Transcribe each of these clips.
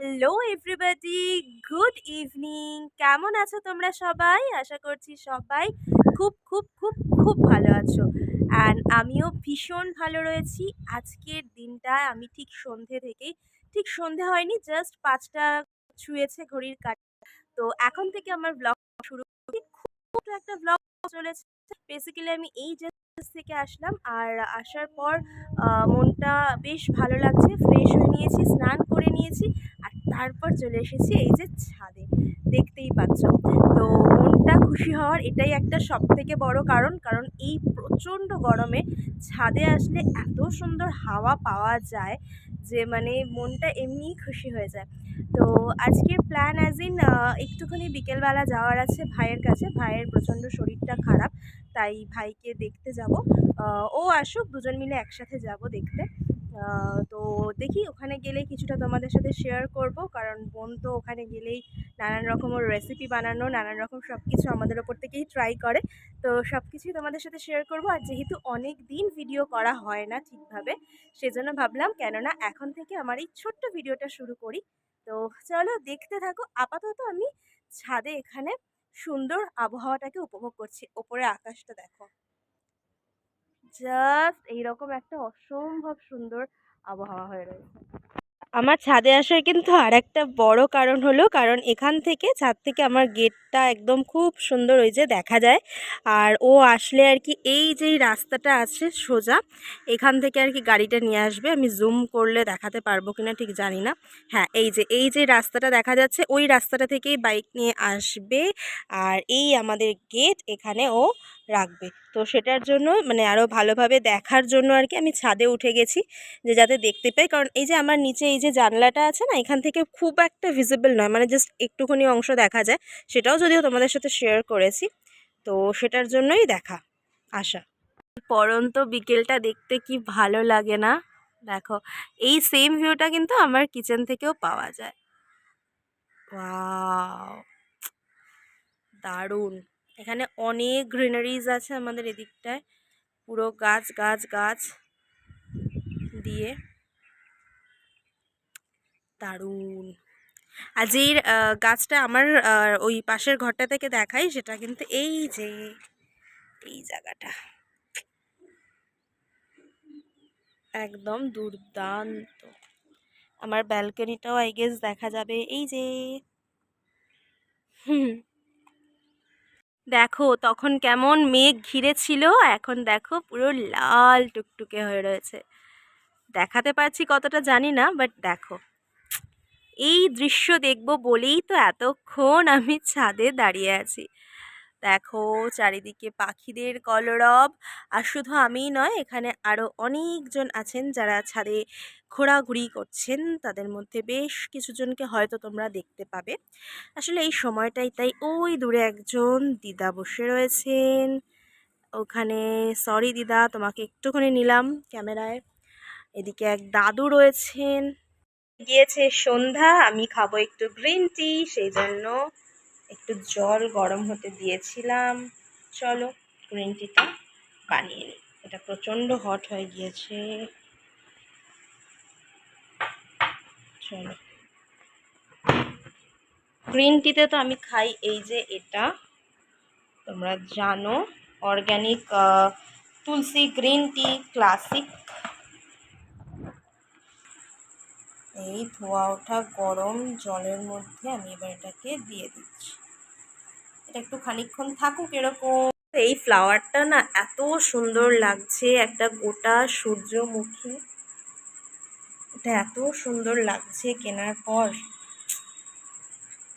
Hello everybody, good evening. কেমন আছো তোমরা সবাই? আশা করছি সবাই খুব খুব খুব খুব ভালো আছো। অ্যান্ড আমিও ভীষণ ভালো রয়েছি। আজকের দিনটা আমি ঠিক সন্ধে থেকেই, ঠিক সন্ধে হয়নি, জাস্ট পাঁচটা ছুঁয়েছে ঘড়ির কাট। তো এখন থেকে আমার ব্লগ শুরু খুব একটা ব্লগ চলেছে। বেসিক্যালি আমি এই যে থেকে আসলাম। আর আসার পর মনটা বেশ ভালো লাগছে। ফ্রেশ হয়ে নিয়েছি, স্নান করে নিয়েছি। আর তারপর চলে এসেছি এই যে ছাদে। দেখতেই পাচ্ছ। তো মনটা খুশি হওয়ার এটাই একটা সব থেকে বড় কারণ। কারণ এই প্রচণ্ড গরমে ছাদে আসলে এত সুন্দর হাওয়া পাওয়া যায় যে মানে মনটা এমনিই খুশি হয়ে যায়। তো আজকের প্ল্যান অ্যাজ ইন একটুখানি বিকেলবেলা যাওয়ার আছে ভাইয়ের কাছে। ভাইয়ের প্রচণ্ড শরীরটা খারাপ, তাই ভাইকে দেখতে যাব। ও আসুক, দুজন মিলে একসাথে যাব দেখতে। তো দেখি ওখানে গেলে কিছুটা তোমাদের সাথে শেয়ার করব, কারণ বোন তো ওখানে গেলেই নানান রকমের রেসিপি বানানো, নানান রকম সব কিছু আমাদের ওপর থেকেই ট্রাই করে। তো সব কিছুই তোমাদের সাথে শেয়ার করব। আর যেহেতু অনেক দিন ভিডিও করা হয় না ঠিকভাবে, সেজন্য ভাবলাম কেননা এখন থেকে আমার এই ছোট্ট ভিডিওটা শুরু করি। তো চলো দেখতে থাকো। আপাতত আমি ছাদে এখানে সুন্দর আবহাওয়াটাকে উপভোগ করছি। ওপরে আকাশটা দেখো। জাস্ট এইরকম একটা অসম্ভব সুন্দর আবহাওয়া হয়ে রয়েছে। আমার ছাদে আসার কিন্তু আর একটা বড় কারণ হলো, কারণ এখান থেকে ছাদ থেকে আমার গেটটা একদম খুব সুন্দর ওই যে দেখা যায়। আর ও আসলে আর কি এই যে রাস্তাটা আছে সোজা, এখান থেকে আর কি গাড়িটা নিয়ে আসবে। আমি জুম করলে দেখাতে পারব কিনা ঠিক জানি না। হ্যাঁ এই যে এই যে রাস্তাটা দেখা যাচ্ছে, ওই রাস্তাটা থেকেই বাইক নিয়ে আসবে। আর এই আমাদের গেট এখানে ও রাখবে। তো সেটার জন্য মানে আরও ভালোভাবে দেখার জন্য আর কি আমি ছাদে উঠে গেছি, যে যাতে দেখতে পাই। কারণ এই যে আমার নিচে এই যে জানলাটা আছে না, এখান থেকে খুব একটা ভিজিবল নয় মানে জাস্ট একটুখানি অংশ দেখা যায়। সেটাও যদিও তোমাদের সাথে শেয়ার করেছি, তো সেটার জন্যই দেখা আসা পরন্ত বিকেলটা দেখতে কি ভালো লাগে না? দেখো, এই সেম ভিউটা কিন্তু আমার কিচেন থেকেও পাওয়া যায়। দারুণ। এখানে অনেক গ্রিনারিজ আছে আমাদের এদিকটায়। পুরো গাছ গাছ গাছ দিয়ে। দারুণ। আর যেই গাছটা আমার ওই পাশের ঘরটা থেকে দেখাই, সেটা কিন্তু এই যে, এই জায়গাটা। একদম দুর্দান্ত। আমার ব্যালকনিটাও আই গেস দেখা যাবে। এই যে। হুম। দেখো তখন কেমন মেঘ ঘিরে ছিল এখন দেখো পুরো লাল টুকটুকে হয়ে রয়েছে। দেখাতে পারছি কতটা জানি না বাট দেখো। এই দৃশ্য দেখব বলেই তো এতক্ষণ আমি ছাদে দাঁড়িয়ে আছি। দেখো চারিদিকে পাখিদের কলরব। আর শুধু আমিই নয়, এখানে আরও অনেকজন আছেন যারা ছাদে ঘোরাঘুরি করছেন। তাদের মধ্যে বেশ কিছুজনকে হয়তো তোমরা দেখতে পাবে। আসলে এই সময়টাই তাই ওই দূরে একজন দিদা বসে রয়েছেন। ওখানে, সরি দিদা, তোমাকে একটুখানি নিলাম ক্যামেরায়। এদিকে এক দাদু রয়েছেন। গিয়েছে সন্ধ্যা, আমি খাব একটু গ্রিন টি, সেই জন্য একটু জল গরম হতে দিয়েছিলাম। চলো গ্রিন টিটা বানিয়ে নিই। এটা প্রচণ্ড হট হয়ে গিয়েছে। চলো। গ্রিন টিতে তো আমি খাই, এই যে এটা। তোমরা জানো organic Tulsi green tea classic এই ধোয়া ওঠা গরম জলের মধ্যে আমি এবার এটাকে দিয়ে দিচ্ছি। এটা একটু খানিকক্ষণ থাকুক এরকম। এই ফ্লাওয়ারটা না এত সুন্দর লাগছে একটা গোটা সূর্যমুখী। এটা এত সুন্দর লাগছে কেনার পর।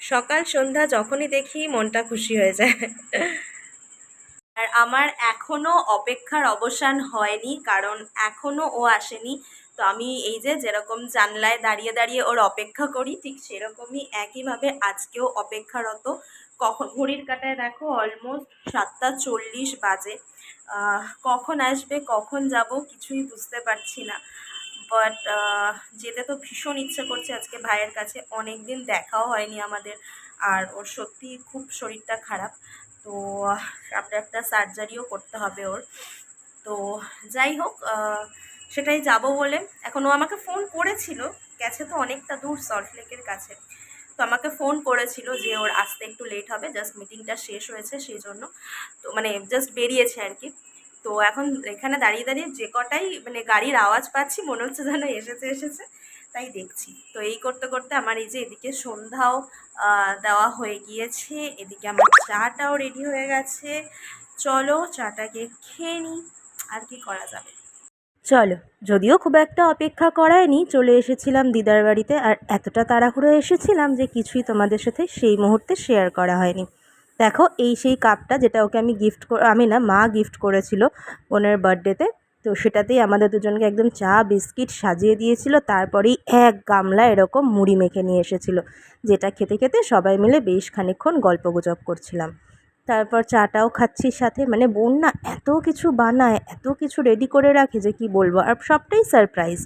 সকাল সন্ধ্যা যখনই দেখি মনটা খুশি হয়ে যায়। আর আমার এখনও অপেক্ষার অবসান হয়নি কারণ এখনও ও আসেনি। তো আমি এই যে যেরকম জানলায় দাঁড়িয়ে দাঁড়িয়ে ওর অপেক্ষা করি, ঠিক সেরকমই একইভাবে আজকেও অপেক্ষারত কখন? ঘড়ির কাটায় দেখো অলমোস্ট সাতটা চল্লিশ বাজে। কখন আসবে, কখন যাব কিছুই বুঝতে পারছি না। বাট যেতে তো ভীষণ ইচ্ছে করছে আজকে ভাইয়ের কাছে। অনেক দিন দেখাও হয়নি আমাদের। আর ওর সত্যি খুব শরীরটা খারাপ। তো আপনার একটা সার্জারিও করতে হবে ওর। তো, যাই হোক সেটাই যাব বলে। এখন ও আমাকে ফোন করেছিল, গেছে তো অনেকটা দূর সল্টলেকের কাছে। তো আমাকে ফোন করেছিল যে ওর আসতে একটু লেট হবে জাস্ট মিটিংটা শেষ হয়েছে সেই জন্য। তো মানে জাস্ট বেরিয়েছে আর কি। তো এখন এখানে দাঁড়িয়ে দাঁড়িয়ে যে কটাই মানে গাড়ির আওয়াজ পাচ্ছি, মনে হচ্ছে যেন এসেছে এসেছে, তাই দেখছি। তো এই করতে করতে আমার এই যে এদিকে সন্ধ্যাও দেওয়া হয়ে গিয়েছে। এদিকে আমার চাটাও রেডি হয়ে গেছে। চলো চাটাকে খেয়ে নিই, আর কি করা যাবে। চলো, যদিও খুব একটা অপেক্ষা করায়নি, চলে এসেছিলাম দিদার বাড়িতে আর এতটা তাড়াহুড়ো এসেছিলাম যে কিছুই তোমাদের সাথে সেই মুহূর্তে শেয়ার করা হয়নি। দেখো, এই সেই কাপটা যেটা ওকে আমি গিফট আমি না, মা গিফট করেছিল বোনের বার্থডেতে তো সেটাতেই আমাদের দুজনকে একদম চা, বিস্কিট সাজিয়ে দিয়েছিল, তারপরেই এক গামলা এরকম মুড়ি মেখে নিয়ে এসেছিল, যেটা খেতে খেতে সবাই মিলে বেশ খানিকক্ষণ গল্প গুজব করছিলাম। তারপর চাটাও খাচ্ছি সাথে। মানে বোন না এত কিছু বানায়, এত কিছু রেডি করে রাখে যে কি বলব? আর সবটাই সারপ্রাইজ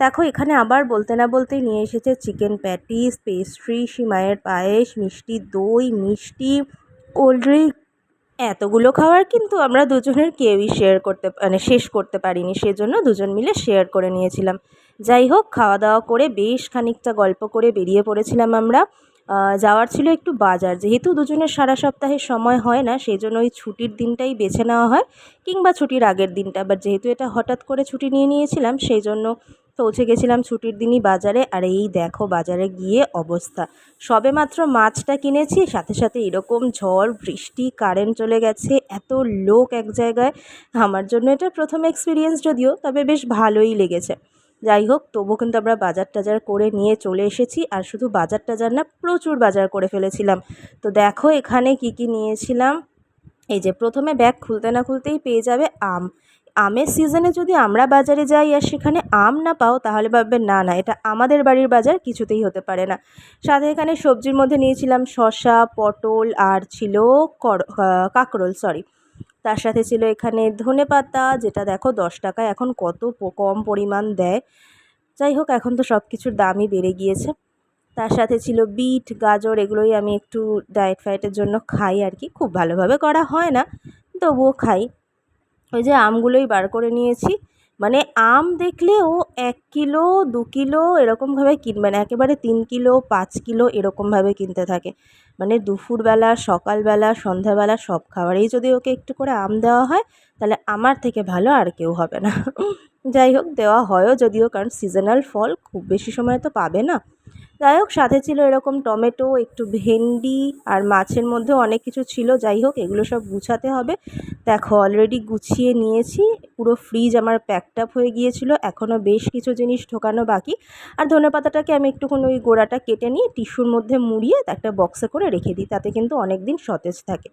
দেখো, এখানে আবার বলতে না বলতেই নিয়ে এসেছে চিকেন প্যাটিস পেস্ট্রি সিমাইয়ের পায়েস, মিষ্টি দই, মিষ্টি কোল্ড ড্রিঙ্ক এতগুলো খাবার কিন্তু আমরা দুজনের কেউই শেয়ার করতে মানে শেষ করতে পারিনি। সেজন্য দুজন মিলে শেয়ার করে নিয়েছিলাম। যাই হোক খাওয়া দাওয়া করে বেশ খানিকটা গল্প করে বেরিয়ে পড়েছিলাম আমরা। যাওয়ার ছিল একটু বাজার। যেহেতু দুজনের সারা সপ্তাহে সময় হয় না সেই জন্য ওই ছুটির দিনটাই বেছে নেওয়া হয়, কিংবা ছুটির আগের দিনটা। বাট যেহেতু এটা হঠাৎ করে ছুটি নিয়ে নিয়েছিলাম সেই জন্য পৌঁছে গেছিলাম ছুটির দিনই বাজারে। আর এই দেখো, বাজারে গিয়ে অবস্থা। সবে মাত্র মাছটা কিনেছি, সাথে সাথে এরকম ঝড়, বৃষ্টি কারেন্ট চলে গেছে, এত লোক এক জায়গায়। আমার জন্য এটা প্রথম এক্সপিরিয়েন্স যদিও, তবে বেশ ভালোই লেগেছে। যাই হোক তবু কিন্তু আমরা বাজার টাজার করে নিয়ে চলে এসেছি আর শুধু বাজার টাজার না, প্রচুর বাজার করে ফেলেছিলাম। তো দেখো এখানে কি কি নিয়েছিলাম। এই যে প্রথমে ব্যাগ খুলতে না খুলতেই পেয়ে যাবে আম। আমের সিজনে যদি আমরা বাজারে যাই আর সেখানে আম না পাও, তাহলে ভাববে না না, এটা আমাদের বাড়ির বাজার, কিছুতেই হতে পারে না। সাথে এখানে সবজির মধ্যে নিয়েছিলাম শসা, পটল আর ছিল কাঁকরোল সরি তার সাথে ছিল এখানে ধনে পাতা, যেটা দেখো দশ টাকায় এখন কত কম পরিমাণ দেয়। যাই হোক, এখন তো সব কিছুর দামই বেড়ে গিয়েছে। তার সাথে ছিল বিট, গাজর, এগুলোই আমি একটু ডায়েট ফায়েটের জন্য খাই আর কি। খুব ভালোভাবে করা হয় না, তবুও খাই। ওই যে আমগুলোই বার করে নিয়েছি। মানে আম দেখলেও এক কিলো, দু কিলো এরকমভাবে কিনবে না একেবারে তিন কিলো, পাঁচ কিলো এরকমভাবে কিনতে থাকে। মানে দুপুরবেলা, সকালবেলা, সন্ধ্যাবেলা সব খাবারেই যদি ওকে একটু করে আম দেওয়া হয়, তাহলে আমার থেকে ভালো আর কেউ হবে না। যাই হোক, দেওয়া হয়ও যদিও, কারণ সিজনাল ফল খুব বেশি সময় তো পাবে না। যাই হোক, সাথে ছিল এরকম টমেটো, একটু ভেন্ডি আর মাছের মধ্যে অনেক কিছু ছিল। যাই হোক, এগুলো সব গুছাতে হবে। দেখো অলরেডি গুছিয়ে নিয়েছি। পুরো ফ্রিজ আমার প্যাকড আপ হয়ে গিয়েছিল। এখনও বেশ কিছু জিনিস ঢোকানো বাকি। আর ধনে পাতাটাকে আমি একটুখানি ওই গোড়াটা কেটে নিয়ে টিস্যুর মধ্যে মুড়িয়ে একটা বক্সে করে রেখে দিই। তাতে কিন্তু অনেক দিন সতেজ থাকে।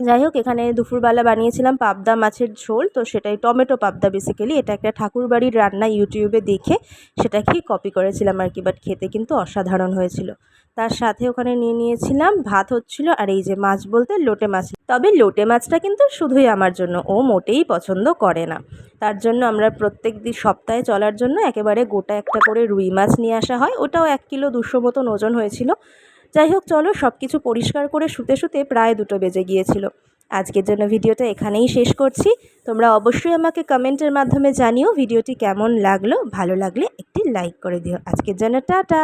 যাই হোক, এখানে দুপুরবেলা বানিয়েছিলাম পাবদা মাছের ঝোল, তো সেটাই টমেটো পাবদা বেসিক্যালি এটা একটা ঠাকুরবাড়ির রান্না ইউটিউবে দেখে সেটা খেয়ে কপি করেছিলাম আর কি বাট খেতে কিন্তু অসাধারণ হয়েছিল। তার সাথে ওখানে নিয়ে নিয়েছিলাম ভাত হচ্ছিল আর এই যে মাছ বলতে লোটে মাছ। তবে লোটে মাছটা কিন্তু শুধুই আমার জন্য, ও মোটেই পছন্দ করে না। তার জন্য আমরা প্রত্যেক দিন সপ্তাহে চলার জন্য একেবারে গোটা একটা করে রুই মাছ নিয়ে আসা হয়। ওটাও এক কিলো দুশো মতন ওজন হয়েছিল। যাই হোক, চলো সব কিছু পরিষ্কার করে শুতে শুতে প্রায় দুটো বেজে গিয়েছিল। আজকের জন্য ভিডিওটা এখানেই শেষ করছি। তোমরা অবশ্যই আমাকে কমেন্টের মাধ্যমে জানিও ভিডিওটি কেমন লাগল। ভালো লাগলে একটি লাইক করে দিও। আজকের জন্য টাটা!